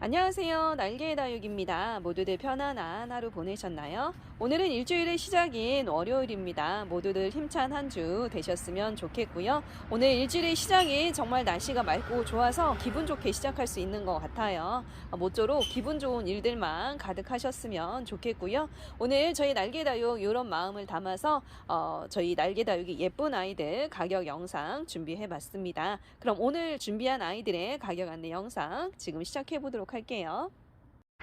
안녕하세요. 날개의 다육입니다. 모두들 편안한 하루 보내셨나요? 오늘은 일주일의 시작인 월요일입니다. 모두들 힘찬 한 주 되셨으면 좋겠고요. 오늘 일주일의 시작이 정말 날씨가 맑고 좋아서 기분 좋게 시작할 수 있는 것 같아요. 모쪼록 기분 좋은 일들만 가득하셨으면 좋겠고요. 오늘 저희 날개 다육 이런 마음을 담아서 어, 저희 날개 다육이 예쁜 아이들 가격 영상 준비해 봤습니다. 그럼 오늘 준비한 아이들의 가격 안내 영상 지금 시작해 보도록 할게요.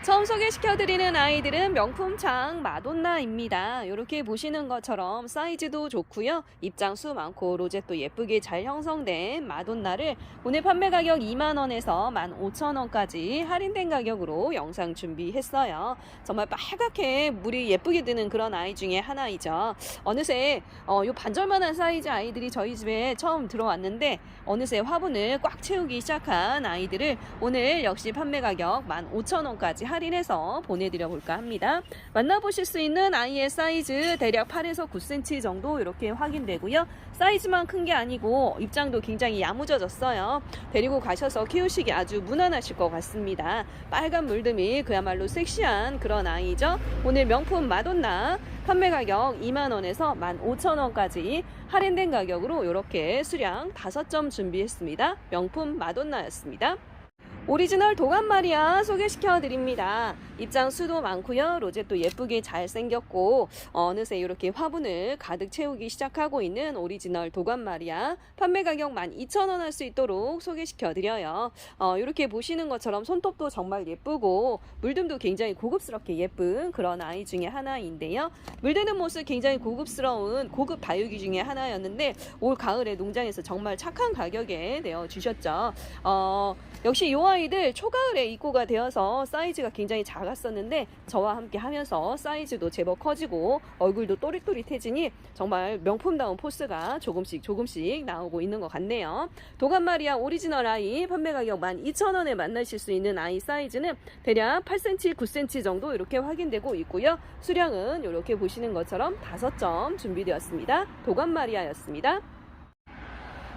처음 소개시켜드리는 아이들은 명품창 마돈나입니다. 이렇게 보시는 것처럼 사이즈도 좋고요. 입장수 많고 로zet도 예쁘게 잘 형성된 마돈나를 오늘 판매 가격 2만원에서 15,000원까지 할인된 가격으로 영상 준비했어요. 정말 빨갛게 물이 예쁘게 드는 그런 아이 중에 하나이죠. 어느새 어, 요 반절만한 사이즈 아이들이 저희 집에 처음 들어왔는데 어느새 화분을 꽉 채우기 시작한 아이들을 오늘 역시 판매 가격 15,000원까지 할인해서 보내드려 볼까 합니다. 만나보실 수 있는 아이의 사이즈 대략 8에서 9cm 정도 이렇게 확인되고요. 사이즈만 큰 게 아니고 입장도 굉장히 야무져졌어요. 데리고 가셔서 키우시기 아주 무난하실 것 같습니다. 빨간 물듬이 그야말로 섹시한 그런 아이죠. 오늘 명품 마돈나 판매 가격 2만원에서 15,000원까지 할인된 가격으로 이렇게 수량 5점 준비했습니다. 명품 마돈나였습니다. 오리지널 도감 마리아 소개시켜 드립니다. 입장 수도 많고요. 로zet도 예쁘게 잘 생겼고 어느새 이렇게 화분을 가득 채우기 시작하고 있는 오리지널 도감 마리아 판매 가격 12,000원 할 수 있도록 소개시켜 드려요. 어, 이렇게 보시는 것처럼 손톱도 정말 예쁘고 물듬도 굉장히 고급스럽게 예쁜 그런 아이 중에 하나인데요. 물드는 모습 굉장히 고급스러운 고급 다육이 중에 하나였는데 올 가을에 농장에서 정말 착한 가격에 내어 주셨죠. 어, 역시 이 아이들 초가을에 입고가 되어서 사이즈가 굉장히 작았었는데 저와 함께 하면서 사이즈도 제법 커지고 얼굴도 또릿또릿해지니 정말 명품다운 포스가 조금씩 조금씩 나오고 있는 것 같네요. 도감마리아 오리지널 아이 판매 가격 12,000원에 만나실 수 있는 아이 사이즈는 대략 8cm, 9cm 정도 이렇게 확인되고 있고요. 수량은 이렇게 보시는 것처럼 5점 준비되었습니다. 도감마리아였습니다.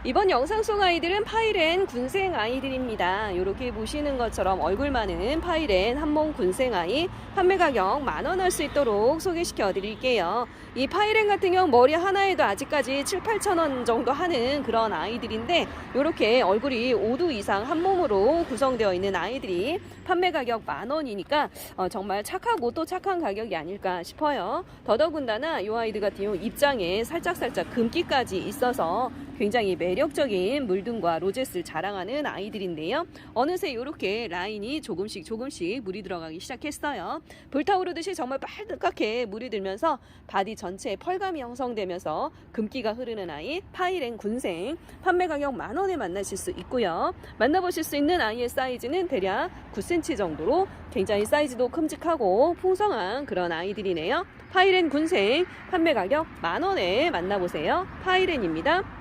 이번 영상 속 아이들은 파이렌 군생 아이들입니다. 이렇게 보시는 것처럼 얼굴 많은 파이렌 한몸 군생 아이 판매 가격 만원 할 수 있도록 소개시켜 드릴게요. 이 파이렌 같은 경우 머리 하나에도 아직까지 7, 8천 원 정도 하는 그런 아이들인데 이렇게 얼굴이 5두 이상 한 몸으로 구성되어 있는 아이들이 판매 가격 만 원이니까 어, 정말 착하고 또 착한 가격이 아닐까 싶어요. 더더군다나 이 아이들 같은 경우 입장에 살짝살짝 금기까지 있어서 굉장히 매 력적인 물등과 로젯을 자랑하는 아이들인데요. 어느새 이렇게 라인이 조금씩 조금씩 물이 들어가기 시작했어요. 불타오르듯이 정말 빨갛게 물이 들면서 바디 전체에 펄감이 형성되면서 금기가 흐르는 아이 파이렌 군생 판매 가격 만 원에 만나실 수 있고요. 만나보실 수 있는 아이의 사이즈는 대략 9cm 정도로 굉장히 사이즈도 큼직하고 풍성한 그런 아이들이네요. 파이렌 군생 판매 가격 만 원에 만나보세요. 파이렌입니다.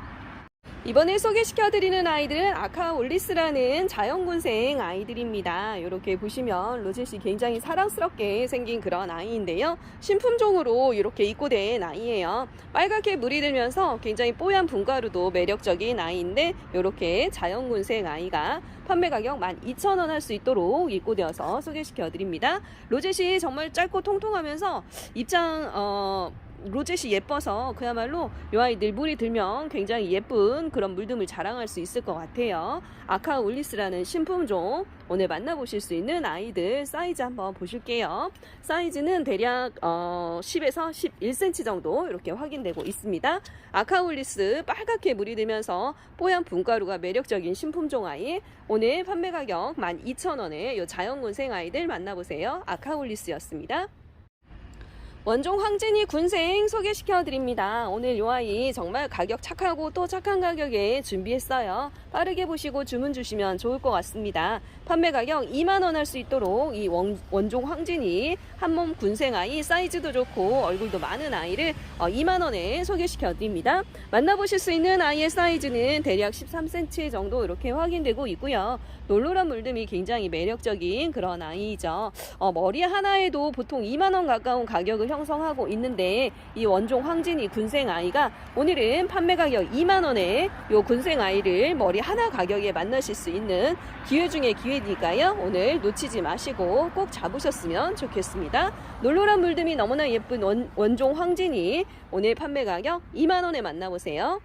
이번에 소개시켜드리는 아이들은 아카올리스라는 자연군생 아이들입니다. 이렇게 보시면 로젯이 굉장히 사랑스럽게 생긴 그런 아이인데요. 신품종으로 이렇게 입고된 아이예요. 빨갛게 물이 들면서 굉장히 뽀얀 분가루도 매력적인 아이인데 이렇게 자연군생 아이가 판매 가격 12,000원 할 수 있도록 입고되어서 소개시켜드립니다. 로젯이 정말 짧고 통통하면서 입장 어, 로젯이 예뻐서 그야말로 이 아이들 물이 들면 굉장히 예쁜 그런 물듬을 자랑할 수 있을 것 같아요. 아카 울리스라는 신품종 오늘 만나보실 수 있는 아이들 사이즈 한번 보실게요. 사이즈는 대략 어, 10에서 11cm 정도 이렇게 확인되고 있습니다. 아카 울리스 빨갛게 물이 들면서 뽀얀 분가루가 매력적인 신품종 아이 오늘 판매 가격 12,000원에 이 자연군생 아이들 만나보세요. 아카 울리스였습니다. 원종 황진이 군생 소개시켜 드립니다. 오늘 이 아이 정말 가격 착하고 또 착한 가격에 준비했어요. 빠르게 보시고 주문 주시면 좋을 것 같습니다. 판매 가격 2만원 할 수 있도록 이 원, 원종 황진이 한몸 군생 아이 사이즈도 좋고 얼굴도 많은 아이를 2만 원에 소개시켜 드립니다. 만나보실 수 있는 아이의 사이즈는 대략 13cm 정도 이렇게 확인되고 있고요. 놀노란 물듬이 굉장히 매력적인 그런 아이죠. 어, 머리 하나에도 보통 2만 원 가까운 가격을 형성하고 있는데 이 원종 황진이 군생 아이가 오늘은 판매 가격 2만 원에 요 군생 아이를 머리 하나 가격에 만나실 수 있는 기회 중에 기회니까요. 오늘 놓치지 마시고 꼭 잡으셨으면 좋겠습니다. 놀로란 물듬이 너무나 예쁜 원, 원종 황진이 오늘 판매 가격 2만 원에 만나보세요.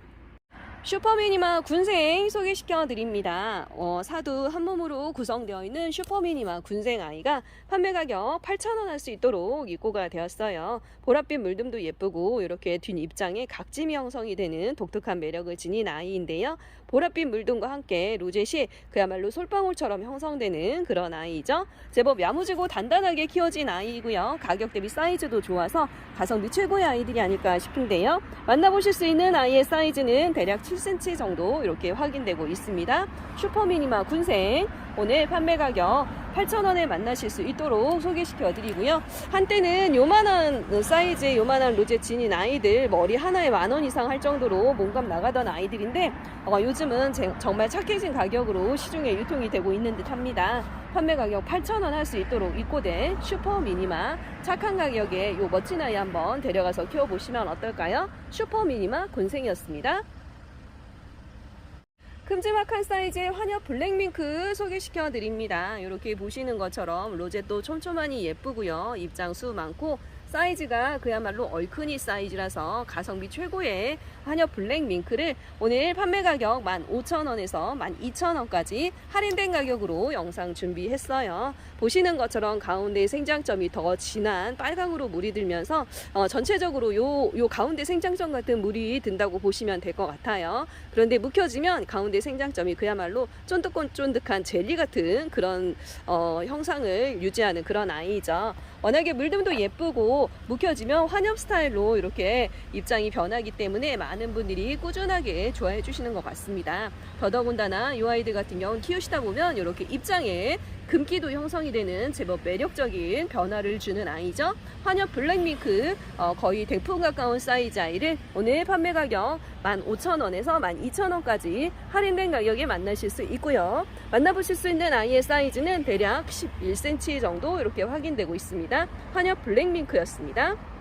슈퍼미니마 군생 소개시켜 드립니다. 어, 사두 한 몸으로 구성되어 있는 슈퍼미니마 군생 아이가 판매 가격 8,000원 할 수 있도록 입고가 되었어요. 보랏빛 물듬도 예쁘고 이렇게 뒷 입장에 각짐이 형성이 되는 독특한 매력을 지닌 아이인데요. 보랏빛 물듬과 함께 로젯이 그야말로 솔방울처럼 형성되는 그런 아이죠. 제법 야무지고 단단하게 키워진 아이이고요. 가격 대비 사이즈도 좋아서 가성비 최고의 아이들이 아닐까 싶은데요. 만나보실 수 있는 아이의 사이즈는 대략 7cm 정도 이렇게 확인되고 있습니다. 슈퍼미니마 군생 오늘 판매 가격 8,000원에 만나실 수 있도록 소개시켜 드리고요. 한때는 요만한 사이즈의 요만한 로제 진인 아이들 머리 하나에 만 원 이상 할 정도로 몸값 나가던 아이들인데 어, 요즘은 제- 정말 착해진 가격으로 시중에 유통이 되고 있는 듯 합니다. 판매 가격 8,000원 할 수 있도록 입고된 슈퍼 미니마 착한 가격에 요 멋진 아이 한번 데려가서 키워보시면 어떨까요? 슈퍼 미니마 군생이었습니다. 큼지막한 사이즈의 환엽 블랙밍크 소개시켜 드립니다. 이렇게 보시는 것처럼 로제도 촘촘하니 예쁘고요. 입장 수 많고 사이즈가 그야말로 얼큰이 사이즈라서 가성비 최고의 한엽 블랙 밍크를 오늘 판매 가격 15,000원에서 12,000원까지 할인된 가격으로 영상 준비했어요. 보시는 것처럼 가운데 생장점이 더 진한 빨강으로 물이 들면서 어, 전체적으로 요, 요 가운데 생장점 같은 물이 든다고 보시면 될 것 같아요. 그런데 묵혀지면 가운데 생장점이 그야말로 쫀득쫀득한 젤리 같은 그런 어, 형상을 유지하는 그런 아이죠. 워낙에 물듬도 예쁘고 묵혀지면 환엽 스타일로 이렇게 입장이 변하기 때문에 많은 분들이 꾸준하게 좋아해 주시는 것 같습니다. 더더군다나 이 아이들 같은 경우는 키우시다 보면 이렇게 입장에 금기도 형성이 되는 제법 매력적인 변화를 주는 아이죠. 환엽 블랙밍크 어, 거의 대풍 가까운 사이즈 아이를 오늘 판매 가격 15,000원에서 12,000원까지 할인된 가격에 만나실 수 있고요. 만나보실 수 있는 아이의 사이즈는 대략 11cm 정도 이렇게 확인되고 있습니다. 환엽 블랙밍크였습니다.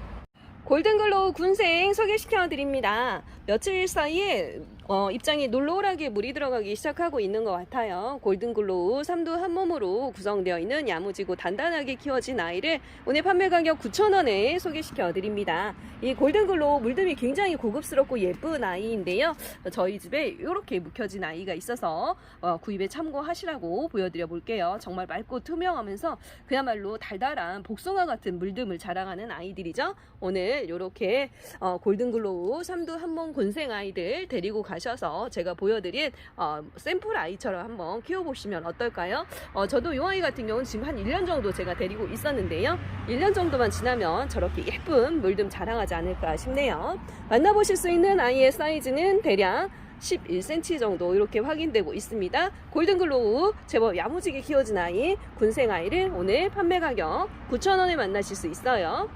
골든글로우 군생 소개시켜 드립니다. 며칠 사이에 어, 입장이 놀라울하게 물이 들어가기 시작하고 있는 것 같아요. 골든글로우 삼두 한 몸으로 구성되어 있는 야무지고 단단하게 키워진 아이를 오늘 판매 가격 9,000원에 소개시켜 드립니다. 이 골든글로우 물듬이 굉장히 고급스럽고 예쁜 아이인데요. 저희 집에 이렇게 묵혀진 아이가 있어서 어, 구입에 참고하시라고 보여드려 볼게요. 정말 맑고 투명하면서 그야말로 달달한 복숭아 같은 물듬을 자랑하는 아이들이죠. 오늘 이렇게 어, 골든글로우 삼두 한몸 곤생 아이들 데리고 가셔서 제가 보여드린 어, 샘플 아이처럼 한번 키워보시면 어떨까요? 어, 저도 이 아이 같은 경우는 지금 한 1년 정도 제가 데리고 있었는데요. 1년 정도만 지나면 저렇게 예쁜 물듬 자랑하지 않을까 싶네요. 만나보실 수 있는 아이의 사이즈는 대략 11cm 정도 이렇게 확인되고 있습니다. 골든글로우 제법 야무지게 키워진 아이 군생 아이를 오늘 판매 가격 9,000원에 만나실 수 있어요.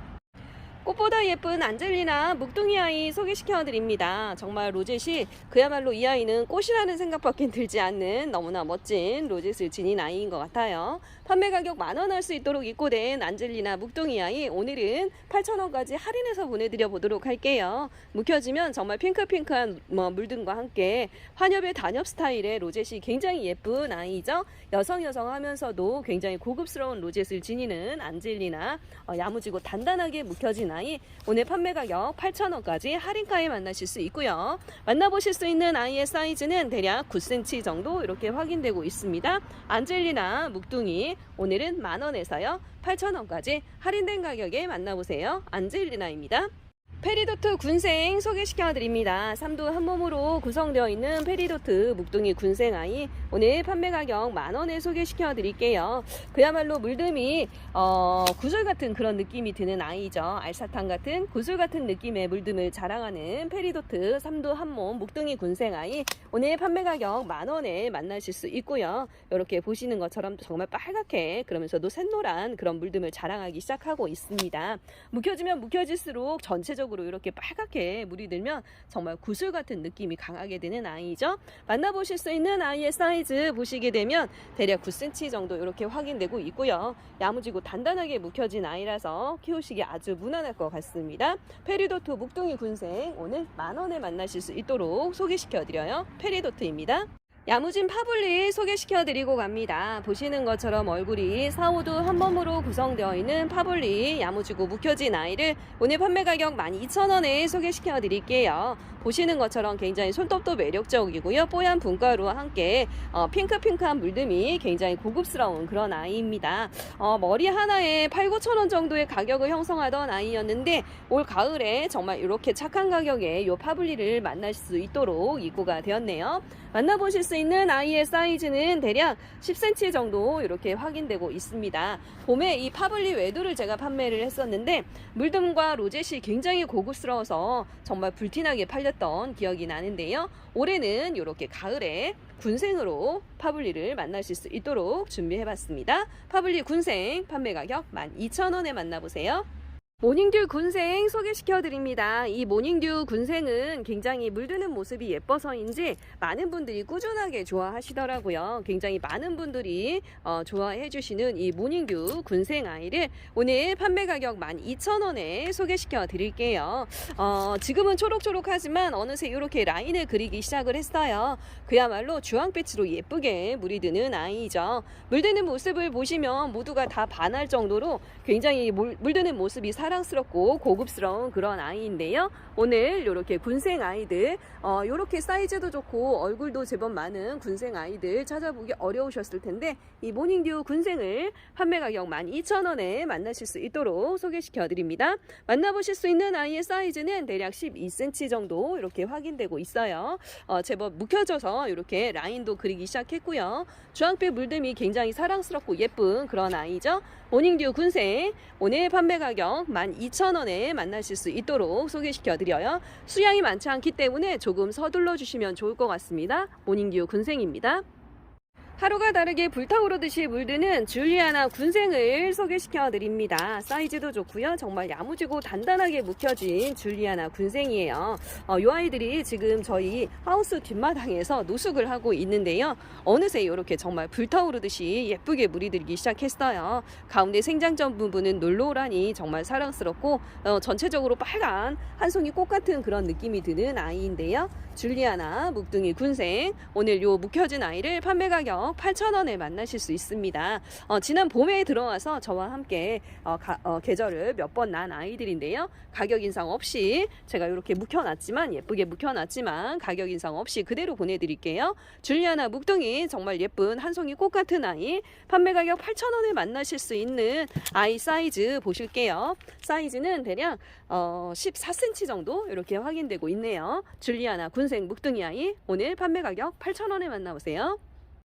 꽃보다 예쁜 안젤리나 묵둥이 아이 소개시켜 드립니다. 정말 로젯이 그야말로 이 아이는 꽃이라는 생각밖에 들지 않는 너무나 멋진 로젯을 지닌 아이인 것 같아요. 판매 가격 만원 할 수 있도록 입고된 안젤리나 묵둥이 아이 오늘은 8,000원까지 할인해서 보내드려 보도록 할게요. 묵혀지면 정말 핑크핑크한 뭐 물등과 함께 환엽의 단엽 스타일의 로젯이 굉장히 예쁜 아이죠. 여성 여성 하면서도 굉장히 고급스러운 로젯을 지니는 안젤리나 어, 야무지고 단단하게 묵혀진 아이 오늘 판매 가격 8,000원까지 할인가에 만나실 수 있고요. 만나보실 수 있는 아이의 사이즈는 대략 9cm 정도 이렇게 확인되고 있습니다. 안젤리나 묵둥이 오늘은 만원에서요 8,000원까지 할인된 가격에 만나보세요. 안젤리나입니다. 페리도트 군생 소개시켜 드립니다. 삼두 한 몸으로 구성되어 있는 페리도트 묵둥이 군생 아이 오늘 판매 가격 만 원에 소개시켜 드릴게요. 그야말로 물듬이 어, 구슬 같은 그런 느낌이 드는 아이죠. 알사탕 같은 구슬 같은 느낌의 물듬을 자랑하는 페리도트 삼두 한몸 묵둥이 군생 아이 오늘 판매 가격 만 원에 만나실 수 있고요. 이렇게 보시는 것처럼 정말 빨갛게 그러면서도 샛노란 그런 물듬을 자랑하기 시작하고 있습니다. 묵혀지면 묵혀질수록 전체적으로 이렇게 빨갛게 물이 들면 정말 구슬 같은 느낌이 강하게 되는 아이죠. 만나보실 수 있는 아이의 사이즈 사이즈 보시게 되면 대략 9cm 정도 이렇게 확인되고 있고요. 야무지고 단단하게 묵혀진 아이라서 키우시기 아주 무난할 것 같습니다. 페리도트 묵둥이 군생 오늘 만 원에 만나실 수 있도록 소개시켜 드려요. 페리도트입니다. 야무진 파블리 소개시켜 드리고 갑니다. 보시는 것처럼 얼굴이 4, 5도 한 범으로 구성되어 있는 파블리 야무지고 묵혀진 아이를 오늘 판매 가격 12,000원에 소개시켜 드릴게요. 보시는 것처럼 굉장히 손톱도 매력적이고요. 뽀얀 분가루와 함께 어, 핑크핑크한 물듬이 굉장히 고급스러운 그런 아이입니다. 어, 머리 하나에 8, 9천 원 정도의 가격을 형성하던 아이였는데 올 가을에 정말 이렇게 착한 가격에 이 파블리를 만날 수 있도록 입고가 되었네요. 만나보실 수 있는 아이의 사이즈는 대략 10cm 정도 이렇게 확인되고 있습니다. 봄에 이 파블리 외두를 제가 판매를 했었는데 물듬과 로젯이 굉장히 고급스러워서 정말 불티나게 팔렸던 기억이 나는데요. 올해는 이렇게 가을에 군생으로 파블리를 만나실 수 있도록 준비해봤습니다. 파블리 군생 판매 가격 12,000원에 만나보세요. 모닝듀 군생 소개시켜 드립니다. 이 모닝듀 군생은 굉장히 물드는 모습이 예뻐서인지 많은 분들이 꾸준하게 좋아하시더라고요. 굉장히 많은 분들이 어, 좋아해 주시는 이 모닝듀 군생 아이를 오늘 판매 가격 12,000원에 소개시켜 드릴게요. 어, 지금은 초록초록하지만 어느새 이렇게 라인을 그리기 시작을 했어요. 그야말로 주황빛으로 예쁘게 물이 드는 아이죠. 물드는 모습을 보시면 모두가 다 반할 정도로 굉장히 물, 물드는 모습이 사 랑스럽고 고급스러운 그런 아이인데요. 오늘 이렇게 군생 아이들, 어, 이렇게 사이즈도 좋고 얼굴도 제법 많은 군생 아이들 찾아보기 어려우셨을 텐데 이 모닝듀 군생을 판매 가격 12,000원에 만나실 수 있도록 소개시켜 드립니다. 만나보실 수 있는 아이의 사이즈는 대략 12cm 정도 이렇게 확인되고 있어요. 어, 제법 묵혀져서 이렇게 라인도 그리기 시작했고요. 주황빛 물듬이 굉장히 사랑스럽고 예쁜 그런 아이죠. 모닝듀 군생 오늘 판매 가격 12,000원에 만나실 수 있도록 소개시켜 드려요. 수량이 많지 않기 때문에 조금 서둘러 주시면 좋을 것 같습니다. 모닝듀 군생입니다. 하루가 다르게 불타오르듯이 물드는 줄리아나 군생을 소개시켜 드립니다. 사이즈도 좋고요. 정말 야무지고 단단하게 묵혀진 줄리아나 군생이에요. 어, 이 아이들이 지금 저희 하우스 뒷마당에서 노숙을 하고 있는데요. 어느새 이렇게 정말 불타오르듯이 예쁘게 물이 들기 시작했어요. 가운데 생장점 부분은 놀로라니 정말 사랑스럽고 어, 전체적으로 빨간 한 송이 꽃 같은 그런 느낌이 드는 아이인데요. 줄리아나 묵둥이 군생 오늘 요 묵혀진 아이를 판매 가격 8,000원에 만나실 수 있습니다. 어, 지난 봄에 들어와서 저와 함께 어, 가- 어, 계절을 몇 번 난 아이들인데요. 가격 인상 없이 제가 이렇게 묵혀놨지만 예쁘게 묵혀놨지만 가격 인상 없이 그대로 보내드릴게요. 줄리아나 묵둥이 정말 예쁜 한 송이 꽃 같은 아이 판매 가격 8,000원에 만나실 수 있는 아이 사이즈 보실게요. 사이즈는 대략 어, 14cm 정도 이렇게 확인되고 있네요. 줄리아나 군생 묵둥이 아이 오늘 판매 가격 8,000원에 만나보세요.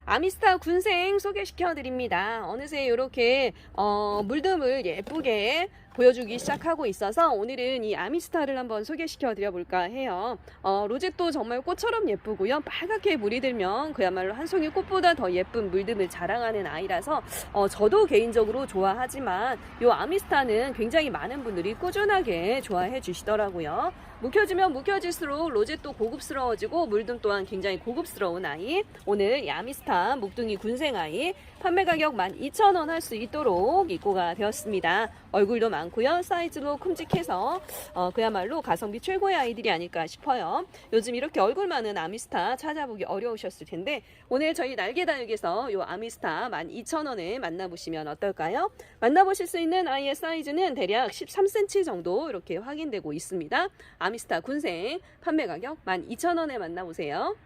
아미스타 군생 소개시켜 드립니다. 어느새 이렇게 어, 물듬을 예쁘게 보여주기 시작하고 있어서 오늘은 이 아미스타를 한번 소개시켜 드려볼까 해요. 어, 로zet도 정말 꽃처럼 예쁘고요. 빨갛게 물이 들면 그야말로 한 송이 꽃보다 더 예쁜 물듬을 자랑하는 아이라서 어, 저도 개인적으로 좋아하지만 이 아미스타는 굉장히 많은 분들이 꾸준하게 좋아해 주시더라고요. 묵혀지면 묵혀질수록 로zet도 고급스러워지고 물듬 또한 굉장히 고급스러운 아이. 오늘 이 아미스타 묵둥이 군생 아이 판매 가격 12,000원 할 수 있도록 입고가 되었습니다. 얼굴도 많고 요. 사이즈도 큼직해서 어, 그야말로 가성비 최고의 아이들이 아닐까 싶어요. 요즘 이렇게 얼굴 많은 아미스타 찾아보기 어려우셨을 텐데 오늘 저희 날개 다육에서 이 아미스타 12,000원에 만나보시면 어떨까요? 만나보실 수 있는 아이의 사이즈는 대략 13cm 정도 이렇게 확인되고 있습니다. 아미스타 군생 판매 가격 12,000원에 만나보세요.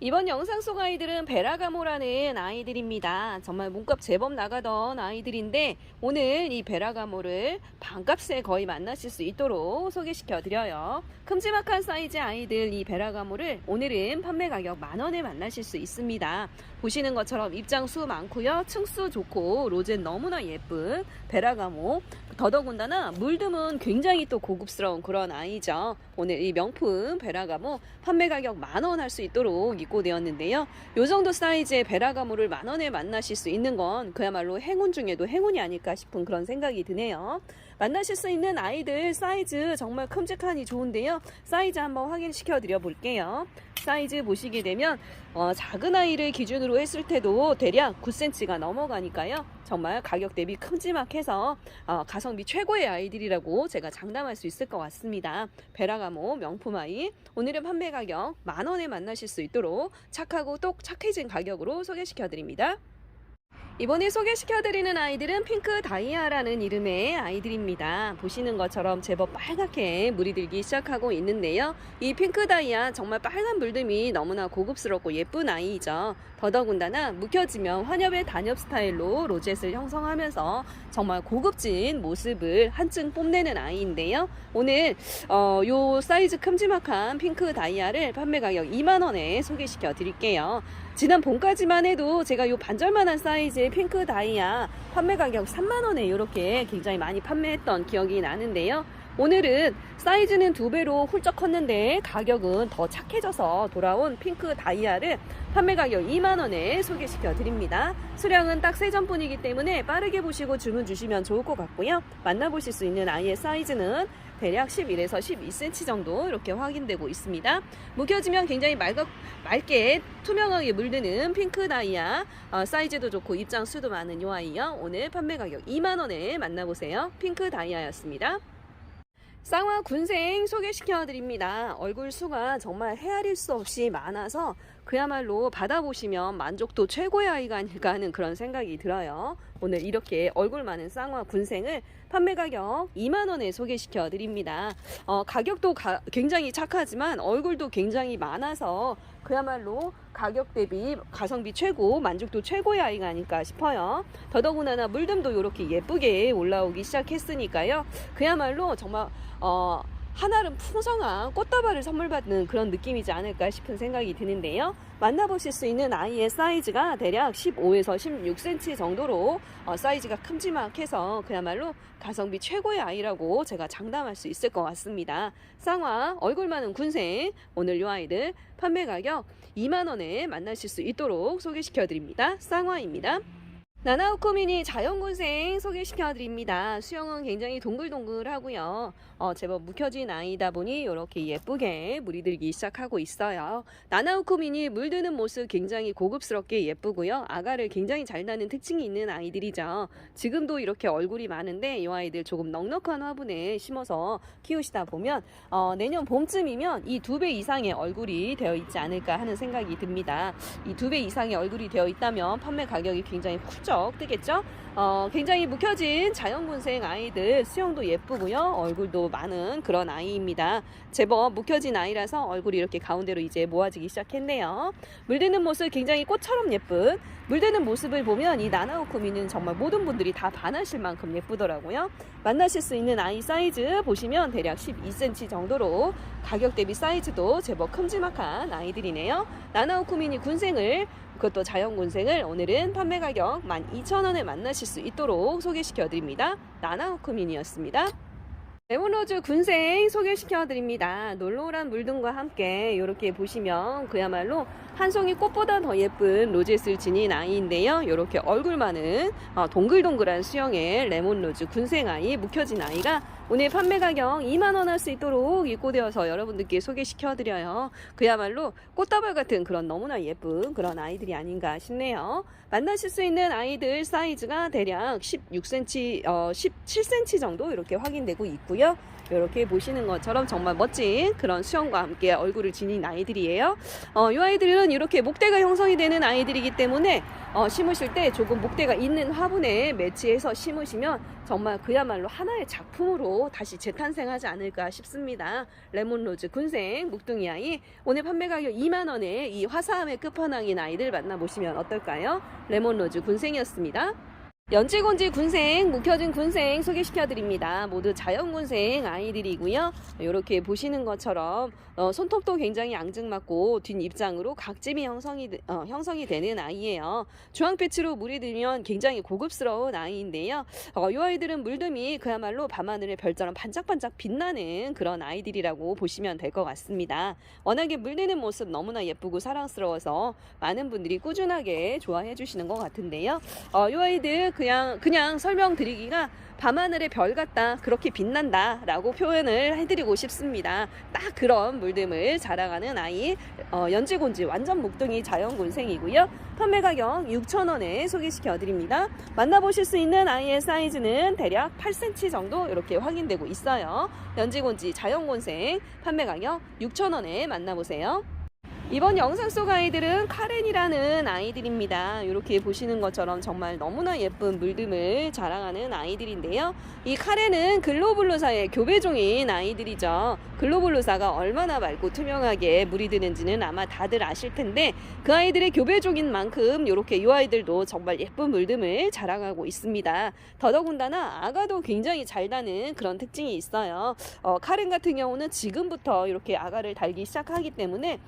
이번 영상 속 아이들은 베라가모라는 아이들입니다. 정말 몸값 제법 나가던 아이들인데 오늘 이 베라가모를 반값에 거의 만나실 수 있도록 소개시켜 드려요. 큼지막한 사이즈 아이들 이 베라가모를 오늘은 판매 가격 만 원에 만나실 수 있습니다. 보시는 것처럼 입장 수 많고요. 층수 좋고 로젠 너무나 예쁜 베라가모. 더더군다나 물듬은 굉장히 또 고급스러운 그런 아이죠. 오늘 이 명품 베라가모 판매 가격 만원 할 수 있도록 되었는데요. 요 정도 사이즈의 베라가모를 만 원에 만나실 수 있는 건 그야말로 행운 중에도 행운이 아닐까 싶은 그런 생각이 드네요. 만나실 수 있는 아이들 사이즈 정말 큼직하니 좋은데요. 사이즈 한번 확인시켜 드려 볼게요. 사이즈 보시게 되면 어, 작은 아이를 기준으로 했을 때도 대략 9cm가 넘어가니까요. 정말 가격 대비 큼지막해서 어, 가성비 최고의 아이들이라고 제가 장담할 수 있을 것 같습니다. 베라가모 명품 아이 오늘의 판매 가격 만 원에 만나실 수 있도록 착하고 똑 착해진 가격으로 소개시켜 드립니다. 이번에 소개시켜드리는 아이들은 핑크 다이아라는 이름의 아이들입니다. 보시는 것처럼 제법 빨갛게 물이 들기 시작하고 있는데요. 이 핑크 다이아 정말 빨간 물듬이 너무나 고급스럽고 예쁜 아이이죠. 더더군다나 묵혀지면 환엽의 단엽 스타일로 로젯을 형성하면서 정말 고급진 모습을 한층 뽐내는 아이인데요. 오늘 어, 요 사이즈 큼지막한 핑크 다이아를 판매 가격 2만원에 소개시켜 드릴게요. 지난 봄까지만 해도 제가 요 반절만한 사이즈의 핑크 다이아 판매 가격 3만원에 이렇게 굉장히 많이 판매했던 기억이 나는데요. 오늘은 사이즈는 두 배로 훌쩍 컸는데 가격은 더 착해져서 돌아온 핑크 다이아를 판매 가격 2만원에 소개시켜 드립니다. 수량은 딱 세 점뿐이기 때문에 빠르게 보시고 주문 주시면 좋을 것 같고요. 만나보실 수 있는 아이의 사이즈는 대략 11에서 12cm 정도 이렇게 확인되고 있습니다. 묵혀지면 굉장히 맑아, 맑게 투명하게 물드는 핑크 다이아 어, 사이즈도 좋고 입장 수도 많은 요 아이요. 오늘 판매 가격 2만원에 만나보세요. 핑크 다이아였습니다. 쌍화 군생 소개시켜 드립니다. 얼굴 수가 정말 헤아릴 수 없이 많아서 그야말로 받아보시면 만족도 최고의 아이가 아닐까 하는 그런 생각이 들어요. 오늘 이렇게 얼굴 많은 쌍화 군생을 판매 가격 2만원에 소개시켜 드립니다. 어, 가격도 가- 굉장히 착하지만 얼굴도 굉장히 많아서 그야말로 가격 대비 가성비 최고, 만족도 최고의 아이가 아닐까 싶어요. 더더군다나 물듬도 이렇게 예쁘게 올라오기 시작했으니까요. 그야말로 정말 어, 한아름 풍성한 꽃다발을 선물 받는 그런 느낌이지 않을까 싶은 생각이 드는데요. 만나보실 수 있는 아이의 사이즈가 대략 15에서 16cm 정도로 어, 사이즈가 큼지막해서 그야말로 가성비 최고의 아이라고 제가 장담할 수 있을 것 같습니다. 쌍화 얼굴 많은 군생 오늘 요 아이들 판매 가격 2만 원에 만나실 수 있도록 소개시켜 드립니다. 쌍화입니다. 나나우코미니 자연군생 소개시켜 드립니다. 수영은 굉장히 동글동글하고요. 어, 제법 묵혀진 아이다 보니 이렇게 예쁘게 물이 들기 시작하고 있어요. 나나우코미니 물드는 모습 굉장히 고급스럽게 예쁘고요. 아가를 굉장히 잘 나는 특징이 있는 아이들이죠. 지금도 이렇게 얼굴이 많은데 이 아이들 조금 넉넉한 화분에 심어서 키우시다 보면 어, 내년 봄쯤이면 이 두 배 이상의 얼굴이 되어 있지 않을까 하는 생각이 듭니다. 이 두 배 이상의 얼굴이 되어 있다면 판매 가격이 굉장히 훌쩍 뜨겠죠? 어, 굉장히 묵혀진 자연군생 아이들 수영도 예쁘고요. 얼굴도 많은 그런 아이입니다. 제법 묵혀진 아이라서 얼굴이 이렇게 가운데로 이제 모아지기 시작했네요. 물드는 모습 굉장히 꽃처럼 예쁜 물드는 모습을 보면 이 나나오쿠미는 정말 모든 분들이 다 반하실 만큼 예쁘더라고요. 만나실 수 있는 아이 사이즈 보시면 대략 12cm 정도로 가격 대비 사이즈도 제법 큼지막한 아이들이네요. 나나오쿠미니 군생을 그것도 자연군생을 오늘은 판매 가격 12,000원에 만나실 수 있도록 소개시켜 드립니다. 나나오쿠민이었습니다. 레몬로즈 군생 소개시켜 드립니다. 놀노란 물등과 함께 이렇게 보시면 그야말로 한 송이 꽃보다 더 예쁜 로젯을 지닌 아이인데요. 이렇게 얼굴 많은 어, 동글동글한 수영의 레몬로즈 군생 아이 묵혀진 아이가 오늘 판매 가격 2만 원 할 수 있도록 입고되어서 여러분들께 소개시켜 드려요. 그야말로 꽃다발 같은 그런 너무나 예쁜 그런 아이들이 아닌가 싶네요. 만나실 수 있는 아이들 사이즈가 대략 16cm, 어, 17cm 정도 이렇게 확인되고 있고요. 이렇게 보시는 것처럼 정말 멋진 그런 수영과 함께 얼굴을 지닌 아이들이에요. 어, 이 아이들은 이렇게 목대가 형성이 되는 아이들이기 때문에 어, 심으실 때 조금 목대가 있는 화분에 매치해서 심으시면 정말 그야말로 하나의 작품으로 다시 재탄생하지 않을까 싶습니다. 레몬로즈 군생 묵둥이 아이 오늘 판매 가격 2만 원에 이 화사함의 끝판왕인 아이들 만나보시면 어떨까요? 레몬로즈 군생이었습니다. 연지곤지 군생, 묵혀진 군생 소개시켜 드립니다. 모두 자연군생 아이들이고요. 이렇게 보시는 것처럼 어, 손톱도 굉장히 앙증맞고 뒷입장으로 각집이 형성이, 되- 어, 형성이 되는 아이예요. 주황빛으로 물이 들면 굉장히 고급스러운 아이인데요. 어, 이 아이들은 물듬이 그야말로 밤하늘의 별처럼 반짝반짝 빛나는 그런 아이들이라고 보시면 될 것 같습니다. 워낙에 물드는 모습 너무나 예쁘고 사랑스러워서 많은 분들이 꾸준하게 좋아해 주시는 것 같은데요. 어, 이 아이들 그냥 그냥 설명드리기가 밤하늘의 별 같다 그렇게 빛난다 라고 표현을 해드리고 싶습니다. 딱 그런 물듦을 자랑하는 아이 어, 연지곤지 완전 목동이 자연곤생이고요. 판매 가격 6,000원에 소개시켜 드립니다. 만나보실 수 있는 아이의 사이즈는 대략 8cm 정도 이렇게 확인되고 있어요. 연지곤지 자연곤생 판매 가격 6,000원에 만나보세요 이번 영상 속 아이들은 카렌이라는 아이들입니다. 이렇게 보시는 것처럼 정말 너무나 예쁜 물듬을 자랑하는 아이들인데요. 이 카렌은 글로블루사의 교배종인 아이들이죠. 글로블루사가 얼마나 맑고 투명하게 물이 드는지는 아마 다들 아실 텐데 그 아이들의 교배종인 만큼 이렇게 이 아이들도 정말 예쁜 물듬을 자랑하고 있습니다. 더더군다나 아가도 굉장히 잘 다는 그런 특징이 있어요. 어, 카렌 같은 경우는 지금부터 이렇게 아가를 달기 시작하기 때문에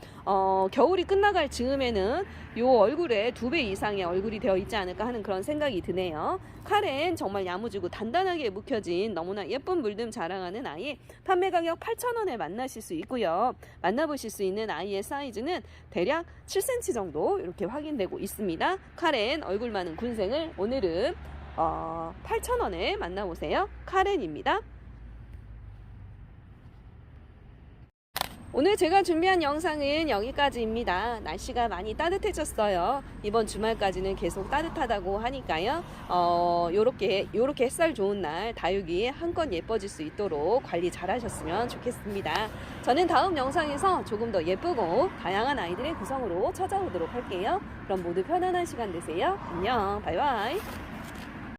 어, 겨울이 끝나갈 즈음에는 요 얼굴에 두 배 이상의 얼굴이 되어 있지 않을까 하는 그런 생각이 드네요. 카렌 정말 야무지고 단단하게 묵혀진 너무나 예쁜 물듬 자랑하는 아이 판매 가격 8,000원에 만나실 수 있고요. 만나보실 수 있는 아이의 사이즈는 대략 7cm 정도 이렇게 확인되고 있습니다. 카렌 얼굴 많은 군생을 오늘은 어, 8,000원에 만나보세요. 카렌입니다. 오늘 제가 준비한 영상은 여기까지입니다. 날씨가 많이 따뜻해졌어요. 이번 주말까지는 계속 따뜻하다고 하니까요. 어, 요렇게, 요렇게 햇살 좋은 날 다육이 한껏 예뻐질 수 있도록 관리 잘 하셨으면 좋겠습니다. 저는 다음 영상에서 조금 더 예쁘고 다양한 아이들의 구성으로 찾아오도록 할게요. 그럼 모두 편안한 시간 되세요. 안녕. 바이바이.